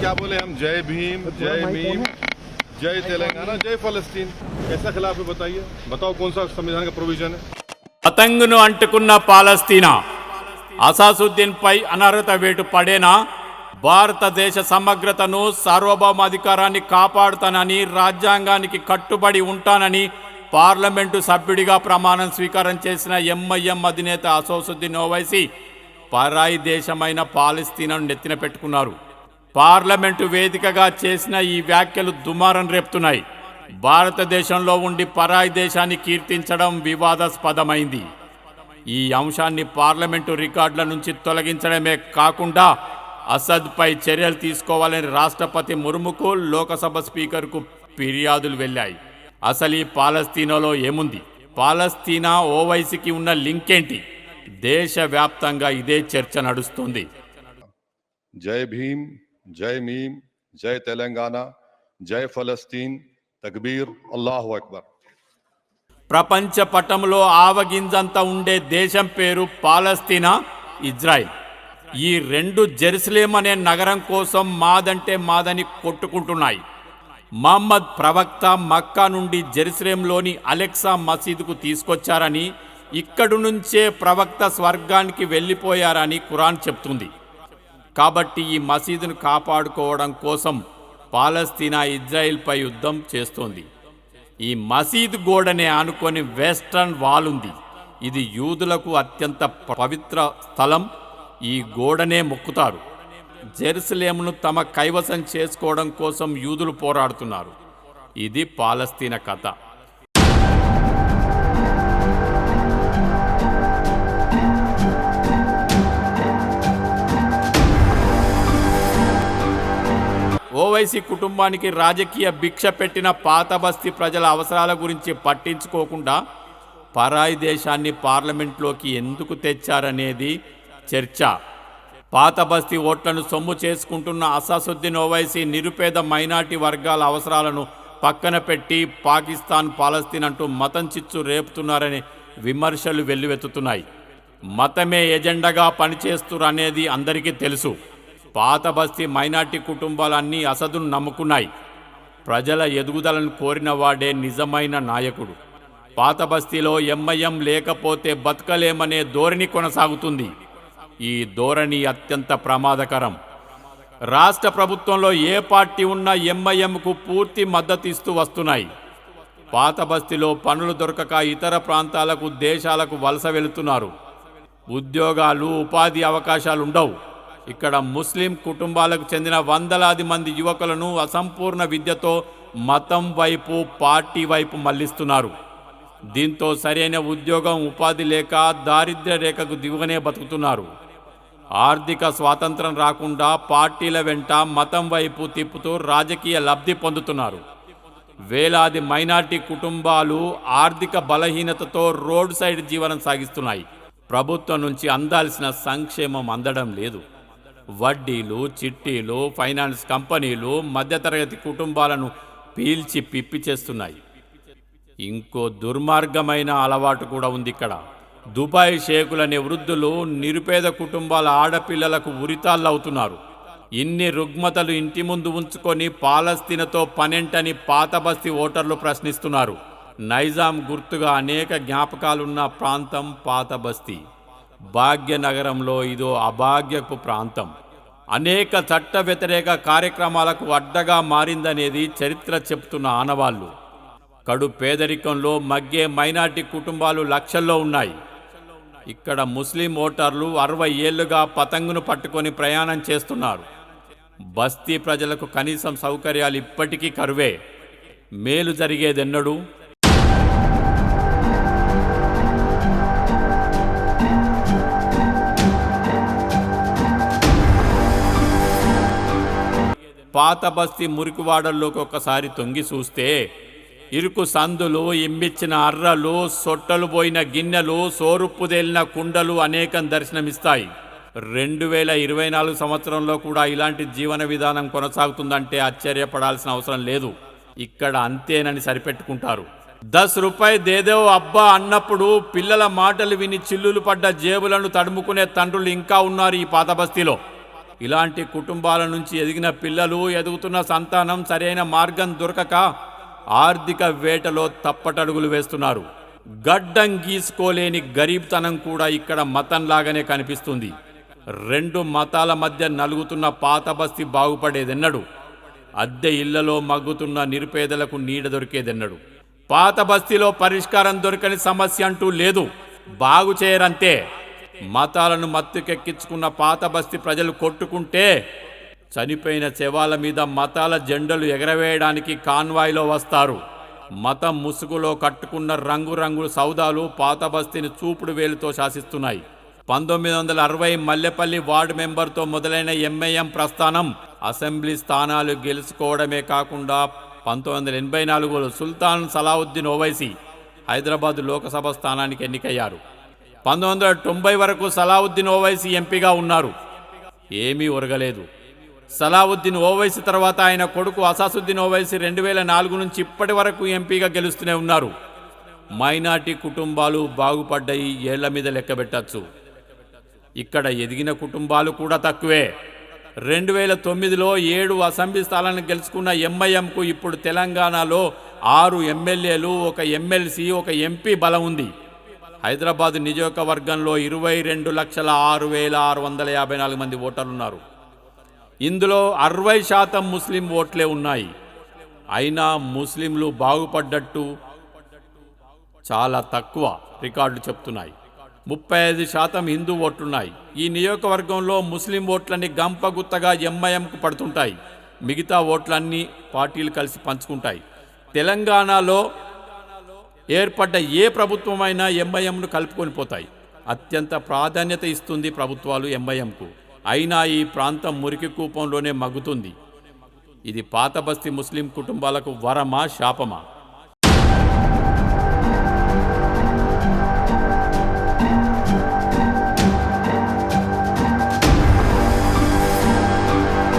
क्या बोले हम जय भीम जय भीम जय तेलंगाना जय फलस्तीन कैसा खिलाफ है बताइए बताओ कौन सा संविधान का प्रोविजन है పతంగును అంటుకున్న పాలస్తీనా అసాసుద్దీన్పై అనర్హత వేటు పడేనా భారతదేశ సమగ్రతను సార్వభౌమాధికారాన్ని కాపాడుతానని రాజ్యాంగానికి కట్టుబడి ఉంటానని పార్లమెంటు సభ్యుడిగా ప్రమాణం స్వీకారం చేసిన ఎంఐఎం అధినేత అసోసుద్దీన్ ఓవైసీ పరాయి దేశమైన పాలస్తీనాను నెత్తిన పెట్టుకున్నారు పార్లమెంటు వేదికగా చేసిన ఈ వ్యాఖ్యలు దుమారం రేపుతున్నాయి. భారతదేశంలో ఉండి పరాయి దేశాన్ని కీర్తించడం వివాదాస్పదమైంది. ఈ అంశాన్ని పార్లమెంటు రికార్డుల నుంచి తొలగించడమే కాకుండా అసద్పై చర్యలు తీసుకోవాలని రాష్ట్రపతి ముర్ముకు లోకసభ స్పీకర్కు ఫిర్యాదులు వెళ్ళాయి. అసలు ఈ పాలస్తీనాలో ఏముంది? పాలస్తీనా ఓవైసీకి ఉన్న లింక్ ఏంటి దేశవ్యాప్తంగా ఇదే చర్చ నడుస్తుంది. జై భీమ్. జై మీమ్ జై తెలంగాణ జై ఫలస్తీన్ తక్బీర్ అల్లాహు అక్బర్. ప్రపంచ పటంలో ఆవగింజంత ఉండే దేశం పేరు పాలస్తీనా ఇజ్రాయిల్. ఈ రెండు జెరూసలేం అనే నగరం కోసం మాదంటే మాదని కొట్టుకుంటున్నాయి. మహమ్మద్ ప్రవక్త మక్కా నుండి జెరూసలేంలోని అలెక్సా మసీదుకు తీసుకొచ్చారని ఇక్కడి నుంచే ప్రవక్త స్వర్గానికి వెళ్ళిపోయారని ఖురాన్ చెప్తుంది. కాబట్టి ఈ మసీదును కాపాడుకోవడం కోసం పాలస్తీనా ఇజ్రాయిల్పై యుద్ధం చేస్తోంది. ఈ మసీదు గోడనే ఆనుకొని వెస్టర్న్ వాల్ ఉంది ఇది యూదులకు అత్యంత పవిత్ర స్థలం. ఈ గోడనే మొక్కుతారు. జెరూసలేమును తమ కైవసం చేసుకోవడం కోసం యూదులు పోరాడుతున్నారు. ఇది పాలస్తీన కథ. ఓవైసీ కుటుంబానికి రాజకీయ భిక్ష పెట్టిన పాత బస్తీ ప్రజల అవసరాల గురించి పట్టించుకోకుండా పరాయి దేశాన్ని పార్లమెంట్లోకి ఎందుకు తెచ్చారనేది చర్చ. పాత బస్తీ ఓట్లను సొమ్ము చేసుకుంటున్న అసాసుద్దీన్ ఓవైసీ నిరుపేద మైనార్టీ వర్గాల అవసరాలను పక్కన పెట్టి పాకిస్తాన్ పాలస్తీన్ అంటూ మతం చిచ్చు రేపుతున్నారనే విమర్శలు వెల్లువెత్తుతున్నాయి. మతమే ఎజెండాగా పనిచేస్తురనేది అందరికీ తెలుసు. పాత బస్తీ మైనార్టీ కుటుంబాలన్నీ అసదును నమ్ముకున్నాయి. ప్రజల ఎదుగుదలను కోరిన వాడే నిజమైన నాయకుడు. పాత బస్తీలో ఎంఐఎం లేకపోతే బతకలేమనే ధోరణి కొనసాగుతుంది. ఈ ధోరణి అత్యంత ప్రమాదకరం. రాష్ట్ర ప్రభుత్వంలో ఏ పార్టీ ఉన్నా ఎంఐఎంకు పూర్తి మద్దతు ఇస్తూ వస్తున్నాయి. పాత బస్తీలో పనులు దొరకక ఇతర ప్రాంతాలకు దేశాలకు వలస వెళుతున్నారు. ఉద్యోగాలు ఉపాధి అవకాశాలు ఉండవు ఇక్కడ ముస్లిం కుటుంబాలకు చెందిన వందలాది మంది యువకులను అసంపూర్ణ విద్యతో మతం వైపు పార్టీ వైపు మళ్ళిస్తున్నారు దీంతో సరైన ఉద్యోగం ఉపాధి లేక దారిద్ర్య రేఖకు దిగువనే బతుకుతున్నారు. ఆర్థిక స్వాతంత్రం రాకుండా పార్టీల వెంట మతం వైపు తిప్పుతూ రాజకీయ లబ్ధి పొందుతున్నారు. వేలాది మైనార్టీ కుటుంబాలు ఆర్థిక బలహీనతతో రోడ్ సైడ్ జీవనం సాగిస్తున్నాయి. ప్రభుత్వం నుంచి అందాల్సిన సంక్షేమం అందడం లేదు. వడ్డీలు చిట్టీలు ఫైనాన్స్ కంపెనీలు మధ్యతరగతి కుటుంబాలను పీల్చి పిప్పి చేస్తున్నాయి. ఇంకో దుర్మార్గమైన అలవాటు కూడా ఉంది ఇక్కడ. దుబాయ్ షేకులనే వృద్ధులు నిరుపేద కుటుంబాల ఆడపిల్లలకు ఉరితాళ్ళవుతున్నారు. ఇన్ని రుగ్మతలు ఇంటి ముందు ఉంచుకొని పాలస్తీనతో పనెంటని పాతబస్తీ ఓటర్లు ప్రశ్నిస్తున్నారు. నైజాం గుర్తుగా అనేక జ్ఞాపకాలున్న ప్రాంతం పాతబస్తీ భాగ్యనగరంలో ఇదో అభాగ్యపు ప్రాంతం. అనేక చట్ట వ్యతిరేక కార్యక్రమాలకు అడ్డగా మారిందనేది చరిత్ర చెప్తున్న ఆనవాళ్ళు కడు పేదరికంలో మగ్గే మైనార్టీ కుటుంబాలు లక్షల్లో ఉన్నాయి. ఇక్కడ ముస్లిం ఓటర్లు అరవై ఏళ్ళుగా పతంగును పట్టుకొని ప్రయాణం చేస్తున్నారు. బస్తీ ప్రజలకు కనీసం సౌకర్యాలు ఇప్పటికీ కరువే. మేలు జరిగేదెన్నడూ? పాత బస్తీ మురికివాడల్లోకి ఒకసారి తొంగి చూస్తే ఇరుకు సందులు ఇమ్మిచ్చిన అర్రలు సొట్టలు పోయిన గిన్నెలు సోరుప్పుదేలిన కుండలు అనేకం దర్శనమిస్తాయి. రెండు వేల ఇరవై నాలుగు సంవత్సరంలో కూడా ఇలాంటి జీవన విధానం కొనసాగుతుందంటే ఆశ్చర్యపడాల్సిన అవసరం లేదు. ఇక్కడ అంతేనని సరిపెట్టుకుంటారు. దస్ రూపాయి దేదో అబ్బా అన్నప్పుడు పిల్లల మాటలు విని చిల్లులు పడ్డ జేబులను తడుముకునే తండ్రులు ఇంకా ఉన్నారు ఈ పాత బస్తీలో. ఇలాంటి కుటుంబాల నుంచి ఎదిగిన పిల్లలు ఎదుగుతున్న సంతానం సరైన మార్గం దొరకక ఆర్థిక వేటలో తప్పటడుగులు వేస్తున్నారు. గడ్డం గీసుకోలేని గరీబ్తనం కూడా ఇక్కడ మతంలాగానే కనిపిస్తుంది. రెండు మతాల మధ్య నలుగుతున్న పాత బస్తీ బాగుపడేదెన్నడు. అద్దె ఇళ్ళలో మగ్గుతున్న నిరుపేదలకు నీడ దొరికేదెన్నడు. పాత బస్తీలో పరిష్కారం దొరకని సమస్య అంటూ లేదు. బాగు చేయరంతే. మతాలను మత్తుకెక్కించుకున్న పాత బస్తీ ప్రజలు కొట్టుకుంటే చనిపోయిన శవాల మీద మతాల జెండలు ఎగరవేయడానికి కాన్వాయ్లో వస్తారు. మతం ముసుగులో కట్టుకున్న రంగురంగుల సౌదాలు పాత బస్తీని చూపుడు వేలుతో శాసిస్తున్నాయి. పంతొమ్మిది వందల అరవై మల్లెపల్లి వార్డు మెంబర్తో మొదలైన ఎంఐఎం ప్రస్థానం అసెంబ్లీ స్థానాలు గెలుచుకోవడమే కాకుండా పంతొమ్మిది వందల ఎనభై నాలుగులో సుల్తాన్ సలావుద్దీన్ ఓవైసీ హైదరాబాద్ లోకసభ స్థానానికి ఎన్నికయ్యారు. పంతొమ్మిది వందల తొంభై వరకు సలావుద్దీన్ ఓవైసీ ఎంపీగా ఉన్నారు. ఏమీ ఒరగలేదు. సలావుద్దీన్ ఓవైసీ తర్వాత ఆయన కొడుకు అసాసుద్దీన్ ఓవైసీ రెండు వేల నాలుగు నుంచి ఇప్పటి వరకు ఎంపీగా గెలుస్తూనే ఉన్నారు. మైనార్టీ కుటుంబాలు బాగుపడ్డాయి ఏళ్ళ మీద లెక్కబెట్టచ్చు ఇక్కడ ఎదిగిన కుటుంబాలు కూడా తక్కువే. రెండు వేల తొమ్మిదిలో ఏడు అసెంబ్లీ స్థానాలను గెలుచుకున్న ఎంఐఎంకు ఇప్పుడు తెలంగాణలో ఆరు ఎమ్మెల్యేలు ఒక ఎమ్మెల్సీ ఒక ఎంపీ బలం ఉంది. హైదరాబాద్ నియోజకవర్గంలో ఇరవై రెండు లక్షల ఆరు వేల ఆరు వందల యాభై నాలుగు మంది ఓటర్లున్నారు. ఇందులో అరవై శాతం ముస్లిం ఓట్లే ఉన్నాయి. అయినా ముస్లింలు బాగుపడ్డట్టు చాలా తక్కువ రికార్డులు చెప్తున్నాయి. ముప్పై ఐదు శాతం హిందూ ఓట్లున్నాయి. ఈ నియోజకవర్గంలో ముస్లిం ఓట్లన్నీ గంపగుత్తగా ఎంఐఎంకు పడుతుంటాయి. మిగతా ఓట్లన్నీ పార్టీలు కలిసి పంచుకుంటాయి. తెలంగాణలో ఏర్పడ్డ ఏ ప్రభుత్వమైనా ఎంఐఎంను కలుపుకొని పోతాయి. అత్యంత ప్రాధాన్యత ఇస్తుంది ప్రభుత్వాలు ఎంఐఎంకు అయినా ఈ ప్రాంతం మురికి కూపంలోనే మగ్గుతుంది. ఇది పాతబస్తి ముస్లిం కుటుంబాలకు వరమా శాపమా?